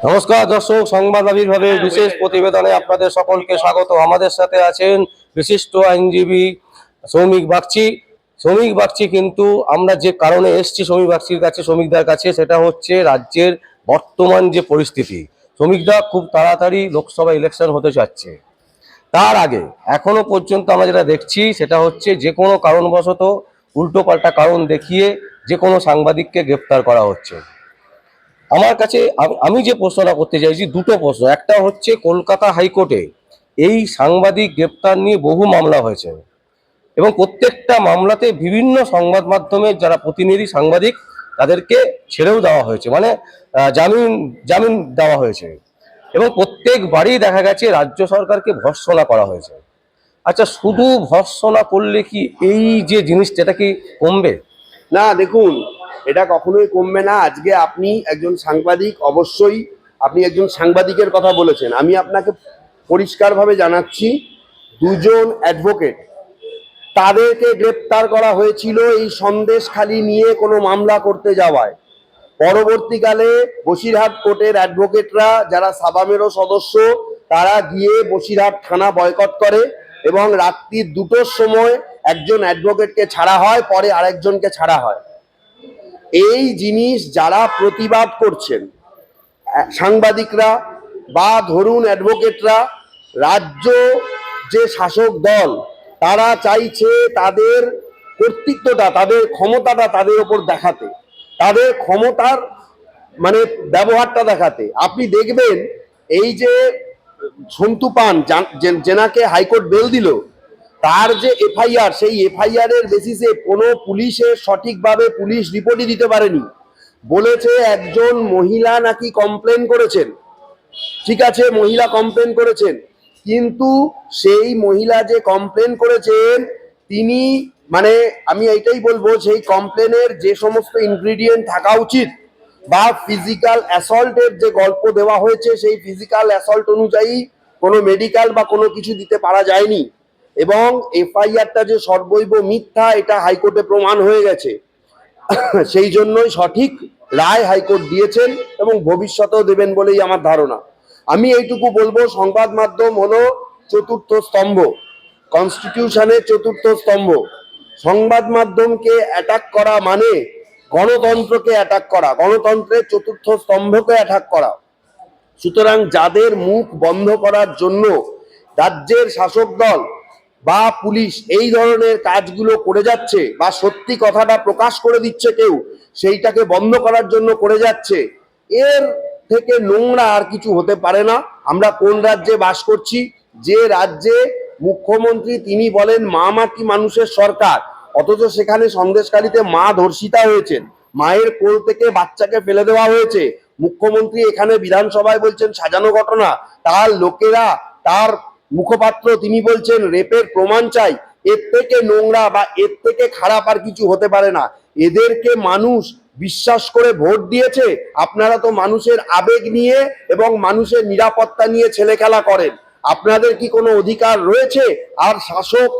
নমস্কার দর্শক সংবাদ আবির্ভাবে বিশেষ প্রতিবেদনে আপনাদের সকলকে স্বাগত। আমাদের সাথে আছেন বিশিষ্ট আইনজীবী শ্রমিক বাগচি। শ্রমিক বাগচি কিন্তু আমরা যে কারণে এসছি শ্রমিক বাগচির কাছে শ্রমিকদের কাছে সেটা হচ্ছে রাজ্যের বর্তমান যে পরিস্থিতি। শ্রমিকরা খুব তাড়াতাড়ি লোকসভা ইলেকশন হতে যাচ্ছে। তার আগে এখনও পর্যন্ত আমরা যেটা দেখছি সেটা হচ্ছে যে কোনো কারণবশত উল্টোপাল্টা কারণ দেখিয়ে যে কোনো সাংবাদিককে গ্রেপ্তার করা হচ্ছে। আমার কাছে আম- যে প্রশ্নটা করতে চাইছি, দুটো প্রশ্ন। একটা হচ্ছে কলকাতা হাইকোর্টে এই সাংবাদিক গ্রেপ্তার নিয়ে বহু মামলা হয়েছে এবং প্রত্যেকটা মামলাতে বিভিন্ন সংবাদ মাধ্যমের যারা প্রতিনিধি সাংবাদিক, তাদেরকে ছেড়েও দেওয়া হয়েছে মানে জামিন জামিন দেওয়া হয়েছে। এবং প্রত্যেকবারই দেখা গেছে রাজ্য সরকারকে ভর্সনা করা হয়েছে। আচ্ছা শুধু ভর্সনা করলে কি এই যে জিনিসটা, এটা কি কমবে? না, দেখুন এটা কখনোই কমবে না। আজকে আপনি একজন সাংবাদিক, অবশ্যই আপনি একজন সাংবাদিকের কথা বলেছেন। আমি আপনাকে পরিষ্কারভাবে জানাচ্ছি, দুজন অ্যাডভোকেট তাদেরকে গ্রেপ্তার করা হয়েছিল এই সন্দেশখালি নিয়ে কোনো মামলা করতে যাওয়ায়। পরবর্তীকালে বসিরহাট কোর্টের অ্যাডভোকেটরা যারা সাবামেরও সদস্য, তারা গিয়ে বসিরহাট থানা বয়কট করে এবং রাত্রির দুটোর সময় একজন অ্যাডভোকেটকে ছাড়া হয়, পরে আরেকজনকে ছাড়া হয়। এই জিনিস যারা প্রতিবাদ করছেন সাংবাদিকরা বা ধরুন অ্যাডভোকেটরা, রাজ্য যে শাসক দল, তারা চাইছে তাদের কর্তৃত্বটা, তাদের ক্ষমতাটা তাদের ওপর দেখাতে। তাদের ক্ষমতার মানে ব্যবহারটা দেখাতে। আপনি দেখবেন এই যে সন্তু পান, যান- যে- জেনাকে হাইকোর্ট বেল দিল তার যে এফআইআর, সেই এফআইআর এর বেসিসে কোনো পুলিশের সঠিকভাবে পুলিশ রিপোর্টই দিতে পারেনি। বলেছে একজন মহিলা নাকি কমপ্লেন করেছেন। ঠিক আছে, মহিলা কমপ্লেন করেছেন। কিন্তু সেই মহিলা যে কমপ্লেন করেছেন, তিনি মানে আমি এইটাই বলব, সেই কমপ্লেনের যে সমস্ত ইনগ্রিডিয়েন্ট থাকা উচিত বা ফিজিক্যাল অ্যাসল্টের যে গল্প দেওয়া হয়েছে, সেই ফিজিক্যাল অ্যাসল্ট অনুযায়ী কোনো মেডিকেল বা কোনো কিছু দিতে পারা যায়নি। এবং এফআইআরটা যে সর্বৈব মিথ্যা, এটা হাইকোর্টে প্রমাণ হয়ে গেছে। সেই জন্যই সঠিক রায় হাইকোর্ট দিয়েছেন এবং ভবিষ্যতেও দেবেন বলেই আমার ধারণা। আমি এইটুকু বলব, সংবাদ মাধ্যম হলো চতুর্থ স্তম্ভ কনস্টিটিউশনের চতুর্থ স্তম্ভ। সংবাদ মাধ্যমকে অ্যাটাক করা মানে গণতন্ত্রকে অ্যাটাক করা গণতন্ত্রের চতুর্থ স্তম্ভকে অ্যাটাক করা। সুতরাং যাদের মুখ বন্ধ করার জন্য রাজ্যের শাসক দল বা পুলিশ এই ধরনের কাজগুলো করে যাচ্ছে বা সত্যি কথাটা প্রকাশ করে দিচ্ছে কেউ, সেইটাকে বন্ধ করার জন্য করে যাচ্ছে, এর থেকে নোংরা আর কিছু হতে পারে না। আমরা কোন রাজ্যে বাস করছি? যে রাজ্যে মুখ্যমন্ত্রী তিনি বলেন, মা মাটি মানুষের সরকার, অথচ সেখানে সন্দেশকালীতে মা ধর্ষিতা হয়েছেন, মায়ের কোল থেকে বাচ্চাকে ফেলে দেওয়া হয়েছে। মুখ্যমন্ত্রী এখানে বিধানসভায় বলছেন, সাজানো ঘটনা, তার লোকেরা তার মুখপাত্র তিনি বলছেন, রেপের প্রমাণ চাই। এর থেকে নোংরা বা এর থেকে খারাপ আর কিছু হতে পারে না। এদেরকে মানুষ বিশ্বাস করে ভোট দিয়েছে। আপনারা তো মানুষের আবেগ নিয়ে এবং মানুষের নিরাপত্তা নিয়ে ছেলে খেলা করেন। আপনাদের কি কোনো অধিকার রয়েছে? আর শাসক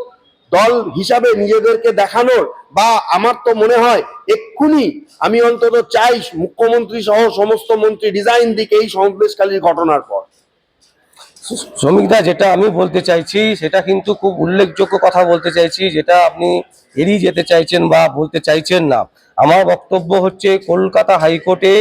দল হিসাবে নিজেদেরকে দেখানোর বা আমার তো মনে হয় এক্ষুনি আমি অন্তত চাই মুখ্যমন্ত্রী সহ সমস্ত মন্ত্রী ডিজাইন দিকে এই সন্দেশকালীর ঘটনার পর। শ্রমিকদা যেটা আমি বলতে চাইছি, সেটা কিন্তু খুব উল্লেখযোগ্য কথা বলতে চাইছি, যেটা আপনি এড়িয়ে যেতে চাইছেন বা বলতে চাইছেন না। আমার বক্তব্য হচ্ছে, কলকাতা হাইকোর্টে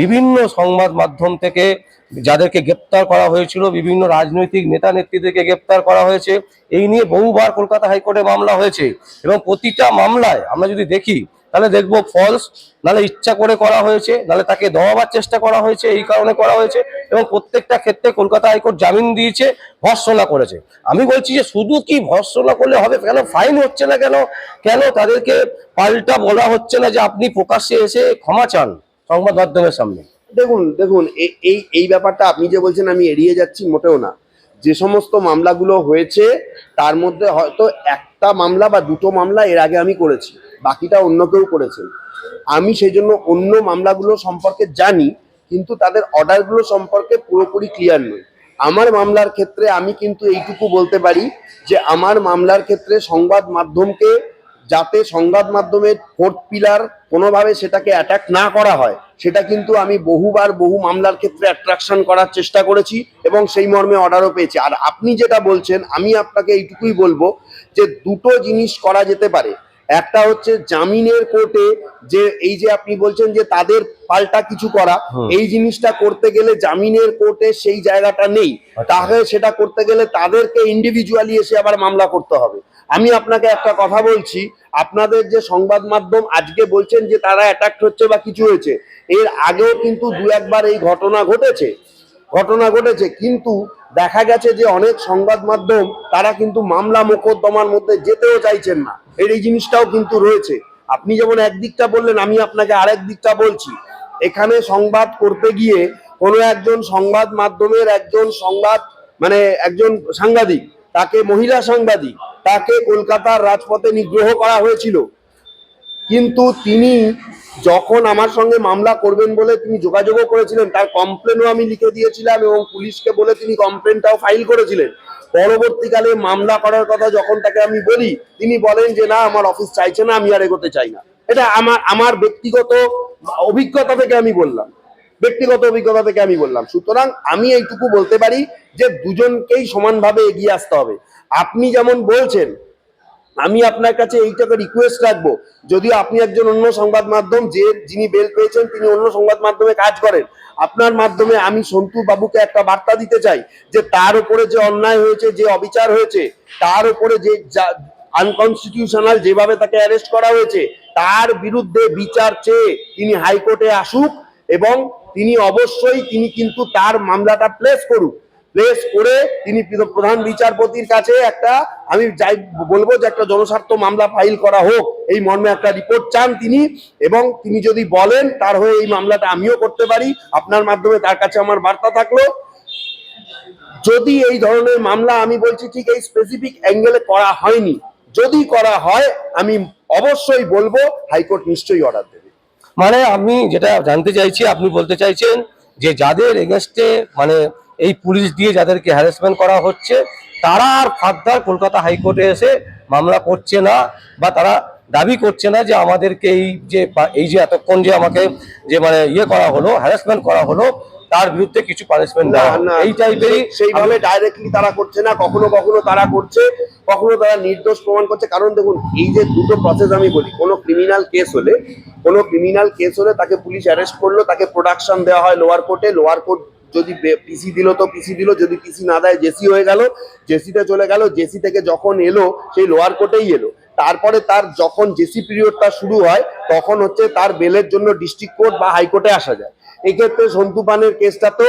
বিভিন্ন সংবাদ মাধ্যম থেকে যাদেরকে গ্রেপ্তার করা হয়েছিল, বিভিন্ন রাজনৈতিক নেতা নেত্রীদেরকে গ্রেপ্তার করা হয়েছে। এই নিয়ে বহুবার কলকাতা হাইকোর্টে মামলা হয়েছে এবং প্রতিটা মামলায় আমরা যদি দেখি তাহলে দেখব ফলস নাহলে ইচ্ছা করে করা হয়েছে, নাহলে তাকে দেওয়াবার চেষ্টা করা হয়েছে, এই কারণে করা হয়েছে, এবং প্রত্যেকটা ক্ষেত্রে কলকাতা হাইকোর্ট জামিন দিয়েছে, ভর্সনা করেছে। আমি বলছি যে শুধু কি ভর্সনা করলে হবে, কেন ফাইন হচ্ছে না কেন? কেন তাদেরকে পাল্টা বলা হচ্ছে না যে আপনি প্রকাশ্যে এসে ক্ষমা চান সংবাদ মাধ্যমের সামনে? দেখুন দেখুন এই এই ব্যাপারটা আপনি যে বলছেন আমি এড়িয়ে যাচ্ছি মোটেও না। যে সমস্ত মামলাগুলো হয়েছে, তার মধ্যে হয়তো একটা মামলা বা দুটো মামলা এর আগে আমি করেছি। বাকিটা অন্য কেউ করেছেন। আমি সেই জন্য অন্য মামলাগুলো সম্পর্কে জানি, কিন্তু তাদের অর্ডারগুলো সম্পর্কে পুরোপুরি ক্লিয়ার নই। আমার মামলার ক্ষেত্রে আমি কিন্তু এইটুকু বলতে পারি যে, আমার মামলার ক্ষেত্রে সংবাদ মাধ্যমকে, যাতে সংবাদ মাধ্যমের ফোর্থ পিলার কোনোভাবে সেটাকে অ্যাটাক না করা হয়, সেটা কিন্তু আমি বহুবার বহু মামলার ক্ষেত্রে অ্যাট্রাকশন করার চেষ্টা করেছি এবং সেই মর্মে অর্ডারও পেয়েছি। আর আপনি যেটা বলছেন, আমি আপনাকে এইটুকুই বলব যে, দুটো জিনিস করা যেতে পারে। একটা হচ্ছে জামিনের কোর্টে যে এই যে আপনি বলছেন যে তাদের পাল্টা কিছু করা এই জিনিসটা করতে গেলে জামিনের কোর্টে সেই জায়গাটা নেই। আচ্ছা। তাহলে সেটা করতে গেলে তাদেরকে ইন্ডিভিজুয়ালি এসে আবার মামলা করতে হবে। আমি আপনাকে একটা কথা বলছি আপনাদের যে সংবাদ মাধ্যম আজকে বলছেন যে তারা অ্যাটাক হচ্ছে বা কিছু হয়েছে এর আগেও কিন্তু দু একবার এই ঘটনা ঘটেছে। ঘটনা ঘটেছে কিন্তু দেখা গেছে যে অনেক সংবাদ মাধ্যম তারা কিন্তু মামলা মোকদ্দমার মধ্যে যেতেও চাইছেন না। এর এই জিনিসটাও কিন্তু রয়েছে। আপনি যেমন একদিকটা বললেন, আমি আপনাকে আরেক দিকটা বলছি। এখানে সংবাদ করতে গিয়ে কোনো একজন সংবাদ মাধ্যমের একজন সংবাদ মানে একজন সাংবাদিক, তাকে মহিলা সাংবাদিক, তাকে কলকাতার রাজপথে নিগ্রহ করা হয়েছিল। কিন্তু তিনি যখন আমার সঙ্গে মামলা করবেন বলে তিনি যোগাযোগও করেছিলেন, তার কমপ্লেনও আমি লিখে দিয়েছিলাম এবং পুলিশকে বলে তিনি কমপ্লেনটাও ফাইল করেছিলেন। পরবর্তীকালে মামলা করার কথা যখন তাকে আমি বলি, তিনি বলেন যে, না, আমার অফিস চাইছে না, আমি আর এগোতে চাই না। এটা আমার আমার ব্যক্তিগত অভিজ্ঞতা থেকে আমি বললাম। ব্যক্তিগত অভিজ্ঞতা থেকে আমি বললাম। সুতরাং আমি এইটুকু বলতে পারি যে, দুজনকেই সমানভাবে এগিয়ে আসতে হবে। আপনি যেমন বলছেন আমি আপনার কাছে এইটাকে রিকোয়েস্ট রাখব। যদিও আপনি একজন অন্য সংবাদ মাধ্যম, যে যিনি বেল পেয়েছেন, তিনি অন্য সংবাদ মাধ্যমে কাজ করেন। আপনার মাধ্যমে আমি সন্তু বাবুকে একটা বার্তা দিতে চাই, যে তার উপরে যে অন্যায় হয়েছে, যে অবিচার হয়েছে, তার উপরে যে আনকনস্টিটিউশনাল যেভাবে তাকে অ্যারেস্ট করা হয়েছে, তার বিরুদ্ধে বিচার চেয়ে তিনি হাইকোর্টে আসুক এবং তিনি অবশ্যই তিনি কিন্তু তার মামলাটা প্লেস করুক। প্লেস করে তিনি প্রধান বিচারপতির কাছে একটা, আমি যাই বলব যে একটা জনস্বার্থ মামলা ফাইল করা হোক, এই মর্মে একটা রিপোর্ট চান তিনি এবং তিনি যদি বলেন তার হয়ে এই মামলাটা আমিও করতে পারি, আপনার মাধ্যমে তার কাছে আমার বার্তা থাকল। যদি এই ধরনের মামলা আমি বলছি ঠিক এই স্পেসিফিক অ্যাঙ্গেলে করা হয়নি, যদি করা হয়, আমি অবশ্যই বলব, হাইকোর্ট নিশ্চয়ই অর্ডার দেবে। মানে আমি যেটা জানতে চাইছি, আপনি বলতে চাইছেন যে যাদের এগেস্টে মানে এই পুলিশ দিয়ে যাদেরকে হ্যারাসমেন্ট করা হচ্ছে তারা আর ফার্দার কলকাতা হাইকোর্টে এসে মামলা করছে না বা তারা দাবি করছে না যে আমাদেরকে এই যে এই যে এতক্ষণ যে আমাকে যে মানে ইয়ে করা হলো হ্যারাসমেন্ট করা হলো তার বিরুদ্ধে কিছু পানিশমেন্ট না এই টাইপেরই সেইভাবে ডাইরেক্টলি তারা করছে না কখনো কখনো তারা করছে কখনো তারা নির্দোষ প্রমাণ করছে। কারণ দেখুন এই যে দুটো প্রসেস আমি বলি কোনো ক্রিমিনাল কেস হলে কোনো ক্রিমিনাল কেস হলে তাকে পুলিশ অ্যারেস্ট করল তাকে প্রোডাকশন দেওয়া হয় লোয়ার কোর্টে লোয়ার কোর্ট যদি পিসি দিল তো পিসি দিল যদি পিসি না দেয় জেসি হয়ে গেল জেসিতে চলে গেল জেসি থেকে যখন এলো সেই লোয়ার কোর্টেই এলো। তারপরে তার যখন জেসি পিরিয়ডটা শুরু হয় তখন হচ্ছে তার বেলের জন্য ডিস্ট্রিক্ট কোর্ট বা হাইকোর্টে আসা যায়। এক্ষেত্রে সন্তু পানের কেসটা তো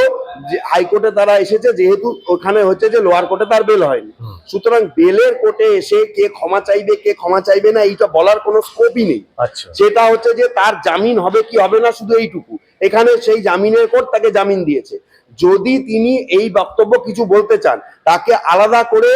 হাইকোর্টে তারা এসেছে যেহেতু ওখানে হচ্ছে যে লোয়ার কোর্টে তার বেল হয়নি। সুতরাং বেলের কোর্টে এসে কে ক্ষমা চাইবে কে ক্ষমা চাইবে না এইটা বলার কোনো স্কোপই নেই। আচ্ছা। সেটা হচ্ছে যে তার জামিন হবে কি হবে না শুধু এইটুকু। এখানে সেই জামিনের কোর্ট তাকে জামিন দিয়েছে। যদি তিনি এই বক্তব্য কিছু বলতে চান, তাকে আলাদা করে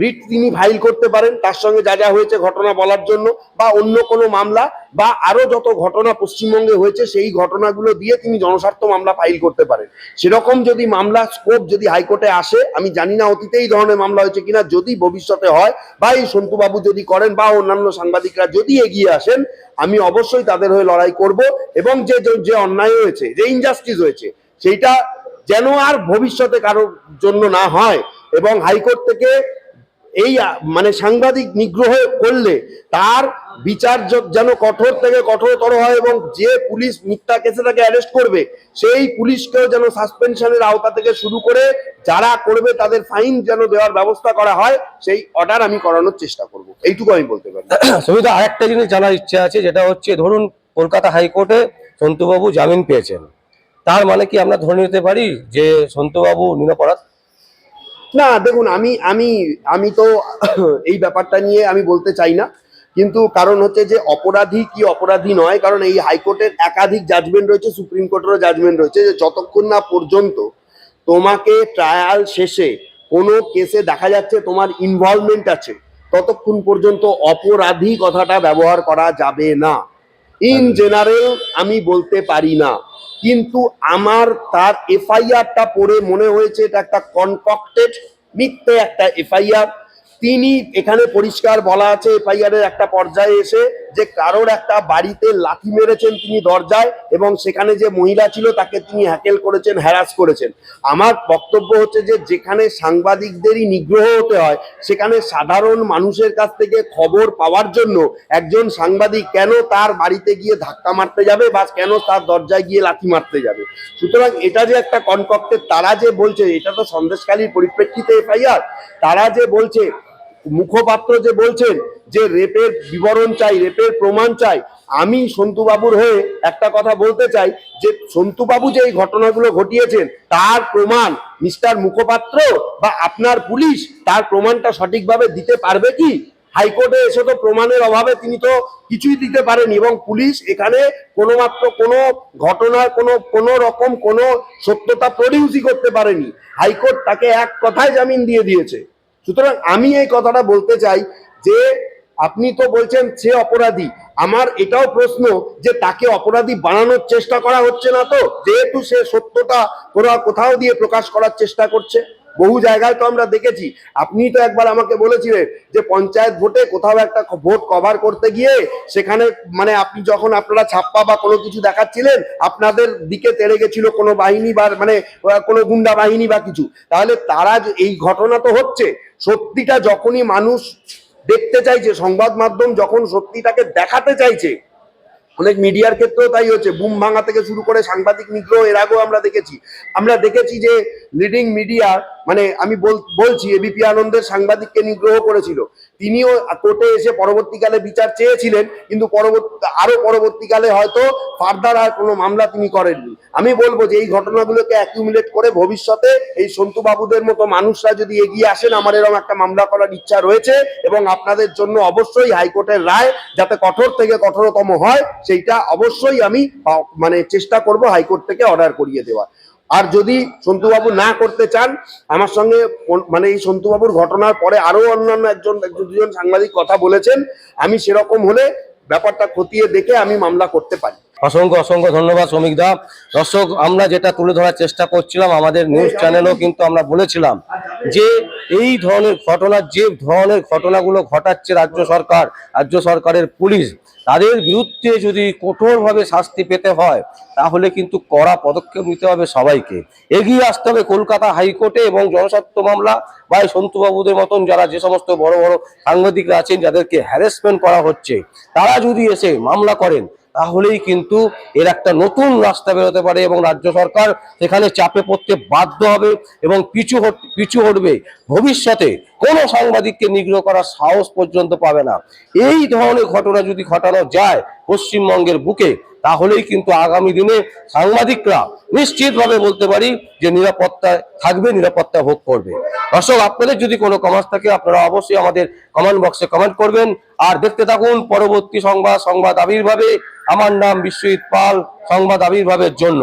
রিট তিনি ফাইল করতে পারেন, তার সঙ্গে যা যা হয়েছে ঘটনা বলার জন্য বা অন্য কোনো মামলা বা আরও যত ঘটনা পশ্চিমবঙ্গে হয়েছে, সেই ঘটনাগুলো দিয়ে তিনি জনস্বার্থ মামলা ফাইল করতে পারেন। সেরকম যদি মামলা স্কোপ যদি হাইকোর্টে আসে, আমি জানি না অতীতে এই ধরনের মামলা হয়েছে কিনা, যদি ভবিষ্যতে হয় বা এই সন্তুবাবু যদি করেন বা অন্যান্য সাংবাদিকরা যদি এগিয়ে আসেন, আমি অবশ্যই তাদের হয়ে লড়াই করব এবং যে- যে অন্যায় হয়েছে, যে ইনজাস্টিস হয়েছে, সেইটা যেন আর ভবিষ্যতে কারোর জন্য না হয় এবং হাইকোর্ট থেকে এই মানে সাংবাদিক নিগ্রহ করলে তার বিচার যেন কঠোর থেকে কঠোরতর হয় এবং যে পুলিশ মিথ্যা কেসে তাকে অ্যারেস্ট করবে, সেই পুলিশকেও যেন সাসপেনশনের আওতা থেকে শুরু করে যারা করবে তাদের ফাইন যেন দেওয়ার ব্যবস্থা করা হয়, সেই অর্ডার আমি করানোর চেষ্টা করব। এইটুকু আমি বলতে পারি। সুবিধা আরেকটা জিনিস জানার ইচ্ছে আছে, যেটা হচ্ছে, ধরুন কলকাতা হাইকোর্টে সন্তুবাবু জামিন পেয়েছেন। তার মানে কি আমরা ধরে নিতে পারি যে সন্তুবাবু নিরপরাধ না, দেখুন, আমি আমি আমি তো এই ব্যাপারটা নিয়ে আমি বলতে চাই না। কিন্তু কারণ হচ্ছে যে, অপরাধী কি অপরাধী নয়, কারণ এই হাইকোর্টের একাধিক জাজমেন্ট রয়েছে, সুপ্রিম কোর্টেরও জাজমেন্ট রয়েছে, যে যতক্ষণ না পর্যন্ত তোমাকে ট্রায়াল শেষে কোনো কেসে দেখা যাচ্ছে তোমার ইনভলভমেন্ট আছে, ততক্ষণ পর্যন্ত অপরাধী কথাটা ব্যবহার করা যাবে না। ইন জেনারেল আমি বলতে পারি না। কিন্তু আমার তার এফআইআরটা পড়ে মনে হয়েছে এটা একটা কনকক্টেড মিথ্যে একটা এফআইআর। তিনি এখানে পরিষ্কার বলা আছে এফআইআর এর একটা পর্যায়ে এসে যে কারোর একটা বাড়িতে লাথি মেরেছেন তিনি দরজায় এবং সেখানে যে মহিলা ছিল তাকে তিনি হ্যাকেল করেছেন হ্যারাস করেছেন। আমার বক্তব্য হচ্ছে যে যেখানে সাংবাদিকদেরই নিগ্রহ হতে হয়, সেখানে সাধারণ মানুষের কাছ থেকে খবর পাওয়ার জন্য একজন সাংবাদিক কেন তার বাড়িতে গিয়ে ধাক্কা মারতে যাবে বা কেন তার দরজায় গিয়ে লাথি মারতে যাবে? সুতরাং এটা যে একটা কনকক্টের তারা যে বলছে, এটা তো সন্দেশকালীর পরিপ্রেক্ষিতে এফআইআর তারা যে বলছে মুখপাত্র যে বলছেন যে রেপের বিবরণ চাই, রেপের প্রমাণ চাই, আমি সন্তুবাবুর হয়ে একটা কথা বলতে চাই যে সন্তুবাবু যে এই ঘটনাগুলো ঘটিয়েছেন, তার প্রমাণ মিস্টার মুখপাত্র বা আপনার পুলিশ তার প্রমাণটা সঠিকভাবে দিতে পারবে কি? হাইকোর্টে এসে তো প্রমাণের অভাবে তিনি তো কিছুই দিতে পারেনি এবং পুলিশ এখানে কোনো মাত্র কোনো ঘটনার কোনো কোনো রকম কোনো সত্যতা প্রডিউসই করতে পারেনি। হাইকোর্ট তাকে এক কথায় জামিন দিয়ে দিয়েছে। সুতরাং আমি এই কথাটা বলতে চাই যে আপনি তো বলছেন সে অপরাধী। আমার এটাও প্রশ্ন যে তাকে অপরাধী বানানোর চেষ্টা করা হচ্ছে না তো? যেহেতু সে সত্যটা কোথাও কোথাও দিয়ে প্রকাশ করার চেষ্টা করছে। বহু জায়গায় তো আমরা দেখেছি। আপনি তো একবার আমাকে বলেছিলেন যে পঞ্চায়েত ভোটে কোথাও একটা ভোট কভার করতে গিয়ে সেখানে মানে আপনি যখন আপনারা ছাপ্পা বা কোনো কিছু দেখাচ্ছিলেন, আপনাদের দিকে তেড়ে গেছিল কোনো বাহিনী বা মানে কোনো গুন্ডা বাহিনী বা কিছু। তাহলে তারা এই ঘটনা তো হচ্ছে, সত্যিটা যখনই মানুষ দেখতে চাইছে, সংবাদ মাধ্যম যখন সত্যিটাকে দেখাতে চাইছে অনেক মিডিয়ার ক্ষেত্রেও তাই হচ্ছে। বুম ভাঙা থেকে শুরু করে সাংবাদিক নিগ্রহ, এর আগেও আমরা দেখেছি। আমরা দেখেছি যে লিডিং মিডিয়া মানে আমি বল- বলছি এবিপি আনন্দের সাংবাদিককে নিগ্রহ করেছিল। তিনিও কোর্টে এসে পরবর্তীকালে বিচার চেয়েছিলেন, কিন্তু পরবর্তী, আরও পরবর্তীকালে হয়তো ফার্দার আর কোনো মামলা তিনি করেননি। আমি বলব যে এই ঘটনাগুলোকে অ্যাকিউমুলেট করে ভবিষ্যতে এই সন্তু বাবুদের মতো মানুষরা যদি এগিয়ে আসেন, আমার এরকম একটা মামলা করার ইচ্ছা রয়েছে এবং আপনাদের জন্য অবশ্যই হাইকোর্টের রায় যাতে কঠোর থেকে কঠোরতম হয়, সেইটা অবশ্যই আমি মানে চেষ্টা করব হাইকোর্ট থেকে অর্ডার করিয়ে দেওয়ার। আর যদি সন্তুবাবু না করতে চান, আমার সঙ্গে মানে এই সন্তুবাবুর ঘটনার পরে আরও অন্যান্য একজন দুজন সাংবাদিক কথা বলেছেন, আমি সেরকম হলে ব্যাপারটা খতিয়ে দেখে আমি মামলা করতে পারি। অসংখ্য অসংখ্য ধন্যবাদ শ্রমিক দা দর্শক, আমরা যেটা তুলে ধরার চেষ্টা করছিলাম, আমাদের নিউজ চ্যানেলও কিন্তু আমরা বলেছিলাম যে এই ধরনের ঘটনা, যে ধরনের ঘটনাগুলো ঘটাচ্ছে রাজ্য সরকার, রাজ্য সরকারের পুলিশ তাদের বিরুদ্ধে যদি কঠোরভাবে শাস্তি পেতে হয়, তাহলে কিন্তু কড়া পদক্ষেপ নিতে হবে সবাইকে। এগিয়ে আসতে হবে কলকাতা হাইকোর্টে এবং জনস্বার্থ মামলা বা এই সন্তুবাবুদের মতন যারা যে সমস্ত বড় বড় সাংবাদিকরা আছেন, যাদেরকে হ্যারাসমেন্ট করা হচ্ছে, তারা যদি এসে মামলা করেন তাহলেই কিন্তু এর একটা নতুন রাস্তা বেরোতে পারে এবং রাজ্য সরকার সেখানে চাপে পড়তে বাধ্য হবে এবং পিছু পিছু হটবে। ভবিষ্যতে কোনো সাংবাদিককে নিগ্রহ করার সাহস পর্যন্ত পাবে না। এই ধরনের ঘটনা যদি ঘটানো যায়, পশ্চিমবঙ্গের বুকে তাহলেই কিন্তু আগামী দিনে সাংবাদিকরা নিশ্চিতভাবে বলতে পারি যে নিরাপত্তায় থাকবে, নিরাপত্তা ভোগ করবে। দর্শক, আপনাদের যদি কোনো কমেন্ট থাকে, আপনারা অবশ্যই আমাদের কমেন্ট বক্সে কমেন্ট করবেন। আর দেখতে থাকুন পরবর্তী সংবাদ সংবাদ আবির্ভাবে। আমার নাম বিশ্বজিৎ পাল, সংবাদ আবির্ভাবের জন্য।